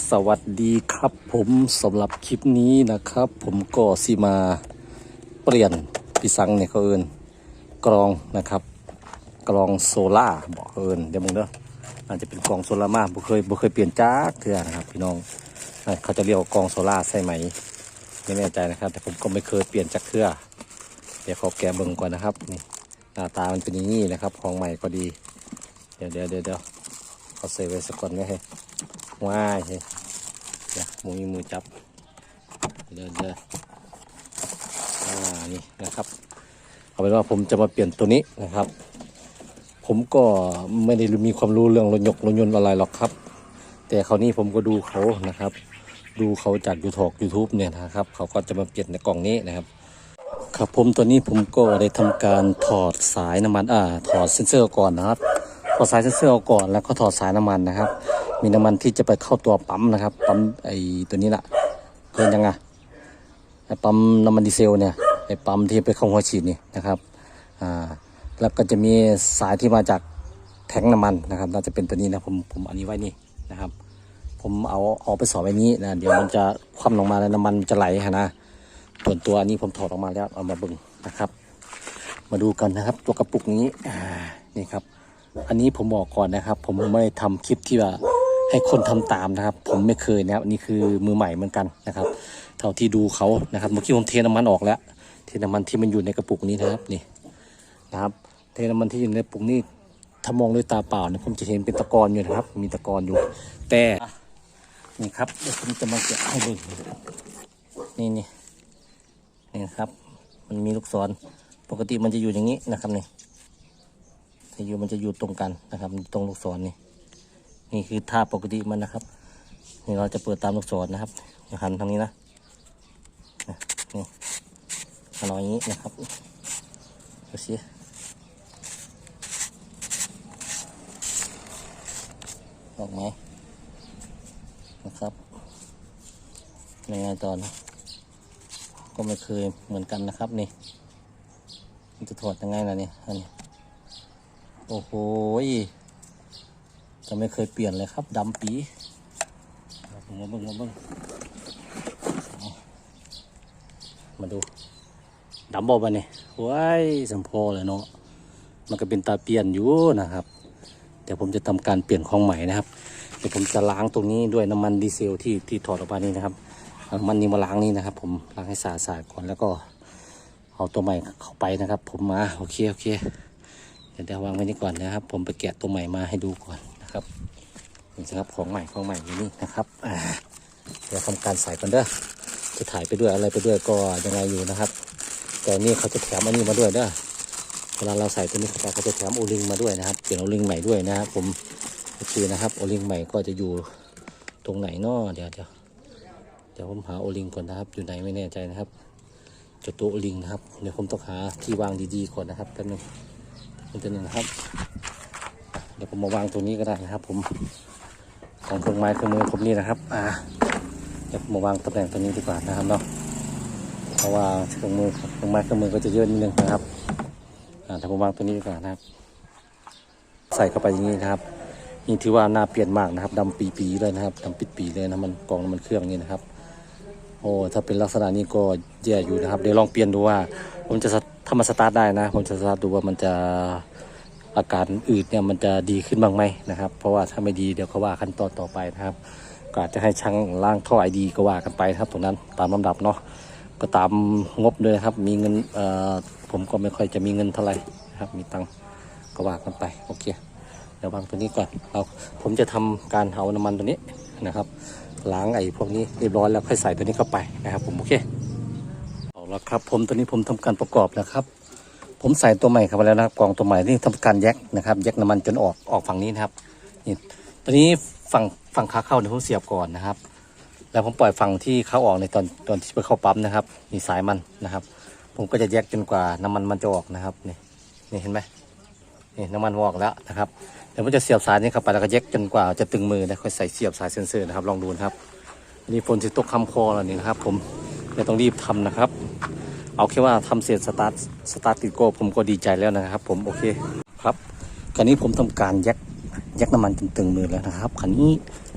สวัสดีครับผมสำหรับคลิปนี้นะครับ ผมก็สิมาเปลี่ยนพี่สังเนี่ยเขาเอินกรองนะครับ กรองโซล่าบอกเขาเอินเดี๋ยวมึงเด้ออาจจะเป็นกรองโซล่ามาบุเคยบุเคยเปลี่ยนจ้าเถื่อนะครับ พี่น้องเขาจะเรียกว่ากรองโซล่าใช่ไหมไม่แน่ใจนะครับ แต่ผมก็ไม่เคยเปลี่ยนจากเถื่อเดี๋ยวขอแกะเบิ่งก่อนนะครับนี่หน้าตามันเป็นอย่างนี้นะครับ ของใหม่ก็ดี เดี๋ยวเดี๋ยวเดี๋ยวเดี๋ยวเขาใส่ไว้สักก่อนไว้ให้ ว้ายเฮ้ยเดี๋ยวมือมือจับเดินเดินอ่านี่นะครับ เอาเป็นว่าผมจะมาเปลี่ยนตัวนี้นะครับ ผมก็ไม่ได้มีความรู้เรื่องรถยกรถยนต์อะไรหรอกครับ แต่คราวนี้ผมก็ดูเขานะครับ ดูเขาจากยูทอกยูทูบเนี่ยนะครับ เขาก็จะมาเปลี่ยนในกล่องนี้นะครับครับผมตัวนี้ผมก็ได้ทำการถอดสายน้ำมันอ่าถอดเซ็นเซอร์ก่อนนะครับถอดสายเซ็นเซอร์กก่อนแล้วก็ถอดสายน้ำมันนะครับ มีน้ำมันที่จะไปเข้าตัวปั๊มนะครับปั๊มไอ้ตัวนี้แหละเพิ่นยังไงไอ้ปั๊มน้ำมันดีเซลเนี่ยไอ้ปั๊มที่ไปเข้าหัวฉีดนี่นะครับอ่าแล้วก็จะมีสายที่มาจากแทงน้ำมันนะครับ น่าจะเป็นตัวนี้นะผมผมอันนี้ไว้นี่นะครับ ผมเอาเอาไปสอบไว้นี้นะเดี๋ยวมันจะคว่ำลงมาแล้วน้ำมันจะไหลฮะนะส่วนตัวอันนี้ผมถอดออกมาแล้วเอามาเบึงนะครับ มาดูกันนะครับ ตัวกระปุกนี้นี่ครับ อันนี้ผมบอกก่อนนะครับ ผมไม่ได้ทำคลิปที่ว่า ให้คนทำตามนะครับ ผมไม่เคยนะครับนี่คือมือใหม่เหมือนกันนะครับ เท่าที่ดูเขานะครับเมื่อกี้ผมเทน้ำมันออกแล้ว เทน้ำมันที่มันอยู่ในกระปุกนี้นะครับนี่นะครับ เทน้ำมันที่อยู่ในกระปุกนี้ถ้ามองด้วยตาเปล่าเนี่ยผมจะเห็นเป็นตะกอนอยู่นะครับ มีตะกอนอยู่ แต่นี่ครับเดี๋ยวผมจะมาแกะให้ดูนี่นี่นี่ครับ มันมีลูกศรปกติมันจะอยู่อย่างนี้นะครับนี่ถ้าอยู่มันจะอยู่ตรงกันนะครับตรงลูกศรนี่ นี่คือท่าปกติมันนะครับ นี่เราจะเปิดตามลูกศรนะครับหันทางนี้นะนี่หันเอาอย่างนี้นะครับดูสิออกไหมนะครับในไงตอนนะก็ไม่เคยเหมือนกันนะครับนี่มันจะถอดยังไงล่ะเนี่ยอันนี้โอ้โห จะไม่เคยเปลี่ยนเลยครับดำปีเอามาเบิ้งมาเบิ้งมาดูดำบอบันนี่ว้ายสัมพอเลยเนาะมันก็เป็นตาเปลี่ยนอยู่นะครับเดี๋ยวผมจะทำการเปลี่ยนของใหม่นะครับเดี๋ยวผมจะล้างตรงนี้ด้วยน้ำมันดีเซลที่ที่ถอดออกมานี่นะครับน้ำมันนี้มาล้างนี่นะครับ ผมล้างให้สะอาดก่อนแล้วก็เอาตัวใหม่เข้าไปนะครับ ผมมาโอเคโอเคเดี๋ยวเดี๋ยววางไว้นี่ก่อนนะครับ ผมไปแกะตัวใหม่มาให้ดูก่อน นะครับนี่นะครับของใหม่ของใหม่อยู่นี่นะครับเดี๋ยวทำการใส่กันเด้อจะถ่ายไปด้วยอะไรไปด้วยก็ยังไงอยู่นะครับ แต่นี่เขาจะแถมอันนี้มาด้วยเด้อเวลาเราใส่ตัวนี้เข้าไปเขาจะแถมโอลิงมาด้วยนะครับเปลี่ยนโอลิงใหม่ด้วยนะครับผมโอเคนะครับโอลิงใหม่ก็จะอยู่ตรงไหนเนาะเดี๋ยวเดี๋ยวเดี๋ยวผมหาโอลิงก่อนนะครับ อยู่ไหนไม่แน่ใจนะครับจะตัวโอลิงนะครับเดี๋ยวผมต้องหาที่วางดีๆก่อนนะครับแป๊บนึงมันจะหนึ่งนะครับ ดี๋ยวผมมาวางตรงนี้ก็ได้นะครับ ผมของเครื่องไม้เครื่องมือผมนี่นะครับ อ่า เดี๋ยวผมมาวางตำแหน่งตรงนี้ดีกว่านะครับเนาะเพราะว่าเครื่องมือเครื่องไม้เครื่องมือก็จะเยอะนิดนึงนะครับ อ่าเดี๋ยวผมวางตรงนี้ดีกว่านะครับ ใส่เข้าไปอย่างนี้นะครับนี่ถือว่าหน่าเปลี่ยนมากนะครับดำปีๆเลยนะครับดำปิดปีเลยนะมันกองมันเครื่องนี่นะครับ โอ้ถ้าเป็นลักษณะนี้ก็แย่อยู่นะครับ เดี๋ยวลองเปลี่ยนดูว่า ผมจะถ้ามันสตาร์ทได้นะ ผมจะสตาร์ทดูว่ามันจะ อาการอืดเนี่ยมันจะดีขึ้นบ้างไหมนะครับ เพราะว่าถ้าไม่ดีเดี๋ยวเขาว่าขั้นตอนต่อไปนะครับก็อาจจะให้ช่างล้างท่อไอดีก็ว่ากันไปนะครับตรงนั้นตามลำดับเนาะก็ตามงบด้วยครับ มีเงินเอ่อผมก็ไม่ค่อยจะมีเงินเท่าไหร่นะครับ มีตังก็ว่ากันไปโอเคเดี๋ยววางตัวนี้ก่อนเราผมจะทำการเอาน้ำมันตัวนี้นะครับ ล้างไอ้พวกนี้เรียบร้อยแล้วค่อยใส่ตัวนี้เข้าไปนะครับ ผมโอเคเอาละครับ ผมตอนนี้ผมทำการประกอบแล้วครับ ผมใส่ตัวใหม่เข้าไปแล้วนะครับกองตัวใหม่นี่ทำการแยกนะครับแยกน้ำมันจนออกออกฝั่งนี้นะครับนี่ตอนนี้ฝั่งฝั่งขาเข้าเนี่ยผมเสียบก่อนนะครับ แล้วผมปล่อยฝั่งที่เข้าออกในตอนตอนที่ไปเข้าปั๊มนะครับนี่สายมันนะครับ ผมก็จะแยกจนกว่าน้ำมันมันจะออกนะครับนี่นี่เห็นไหมนี่น้ำมันออกแล้วนะครับเดี๋ยวผมจะเสียบสายนี้เข้าไปแล้วก็แยกจนกว่าจะตึงมือแล้วค่อยใส่เสียบสายเซ็นเซอร์นะครับลองดูนะครับนนี้ฝนจะตกคำคอแล้วนี่นะครับ ผมเดี๋ยวต้องรีบทำนะครับ เอาแค่ว่าทำเสร็จสตาร์ทสตาร์ทติดโก้ผมก็ดีใจแล้วนะครับ ผมโอเคครับคราวนี้ผมทำการแยกยักน้ำมันจนตึงมือแล้วนะครับคันนี้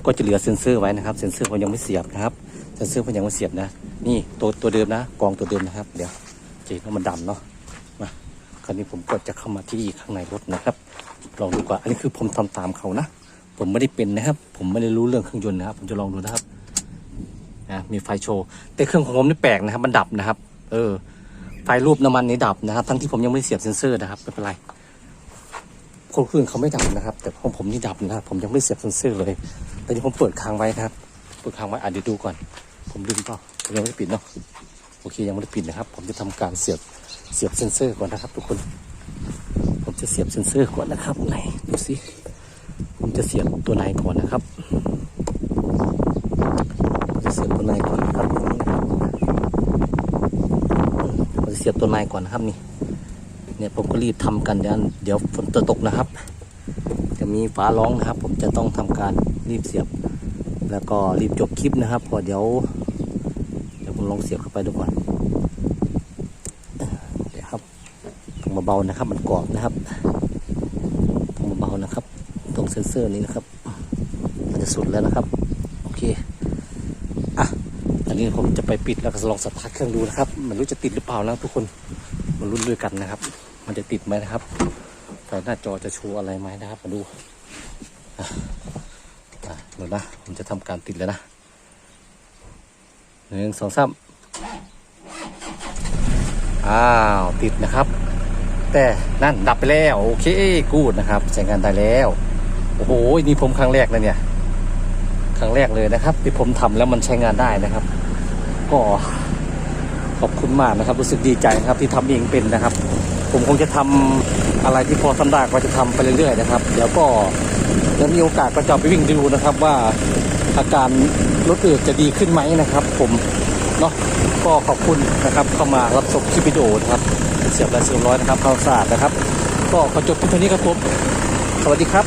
ก็จะเหลือเซ็นเซอร์ไว้นะครับเซ็นเซอร์ผมยังไม่เสียบนะครับเซ็นเซอร์ผมยังไม่เสียบนะ นี่ตัวตัวเดิมนะกองตัวเดิมนะครับ เดี๋ยวจะเห็นว่ามันดำเนาะมาคราวนี้ผมก็จะเข้ามาที่ข้างในรถนะครับลองดูก่อนอันนี้คือผมทำตามเขานะผมไม่ได้เป็นนะครับ ผมไม่ได้รู้เรื่องเครื่องยนต์นะครับ ผมจะลองดูนะครับนะมีไฟโชว์แต่เครื่องของผมนี่แปลกนะครับ มันดับนะครับ เออ ไฟรูปน้ำมันนี่ดับนะครับ ทั้งที่ผมยังไม่ได้เสียบเซ็นเซอร์นะครับไม่เป็นไรคนอื่นเขาไม่ดับนะครับ แต่ของผมนี่ดับนะครับผมยังไม่เสียบเซ็นเซอร์เลยแต่ที่ผมเปิดค้างไว้นะครับ เปิดค้างไว้อะเดี๋ยวดูก่อน ผมลืมเปล่ายังไม่ได้ปิดเนาะโอเคยังไม่ได้ปิดนะครับ ผมจะทำการเสียบเสียบเซ็นเซอร์ก่อนนะครับ ทุกคน ผมจะเสียบเซ็นเซอร์ก่อนนะครับไหนดูสิผมจะเสียบตัวไหนก่อนนะครับจะเสียบตัวไหนก่อนนะครับผมจะเสียบตัวไหนก่อนนะครับนี่เนี่ยผมก็รีบทำกันเดี๋ยวเดี๋ยวฝนจะตกนะครับ จะมีฟ้าร้องนะครับ ผมจะต้องทำการรีบเสียบ แล้วก็รีบจบคลิปนะครับพอเดี๋ยวเดี๋ยวผมลองเสียบเข้าไปดูก่อนเดี๋ยวครับต้องเบาๆนะครับ มันกรอบนะครับต้องเบาๆนะครับ ตรงเซนเซอร์นี้นะครับ มันจะสุดแล้วนะครับ โอเค นนี้ผมจะไปปิดแล้วก็ลองสตาร์ทเครื่องดูนะครับมันรู้จะติดหรือเปล่านะทุกคนมันรุ่นด้วยกันนะครับ มันจะติดไหมนะครับไฟหน้าจอจะโชว์อะไรไหมนะครับ มาดูอะอะเดี๋ยวนะผมจะทำการติดแล้วนะหนึ่งสองสามอ้าวติดนะครับ แต่นั่นดับไปแล้วโอเคกูดนะครับใช้งานได้แล้วโอ้โหนี่ผมครั้งแรกเลยเนี่ยครั้งแรกเลยนะครับ ที่ผมทำแล้วมันใช้งานได้นะครับ ก็ขอบคุณมากนะครับ รู้สึกดีใจนะครับที่ทำเองเป็นนะครับ ผมคงจะทำอะไรที่พอทำได้ก็จะทำไปเรื่อยๆนะครับ เดี๋ยวก็จะมีโอกาสก็จะเอาไปวิ่งดูนะครับ ว่าอาการรถอื่นจะดีขึ้นไหมนะครับ ผมเนาะก็ขอบคุณนะครับเข้ามารับชมคลิปวิดีโอนะครับเสียบและเสียบร้อยนะครับเข้าสาดนะครับ ก็ขอจบที่เท่านี้ครับผมสวัสดีครับ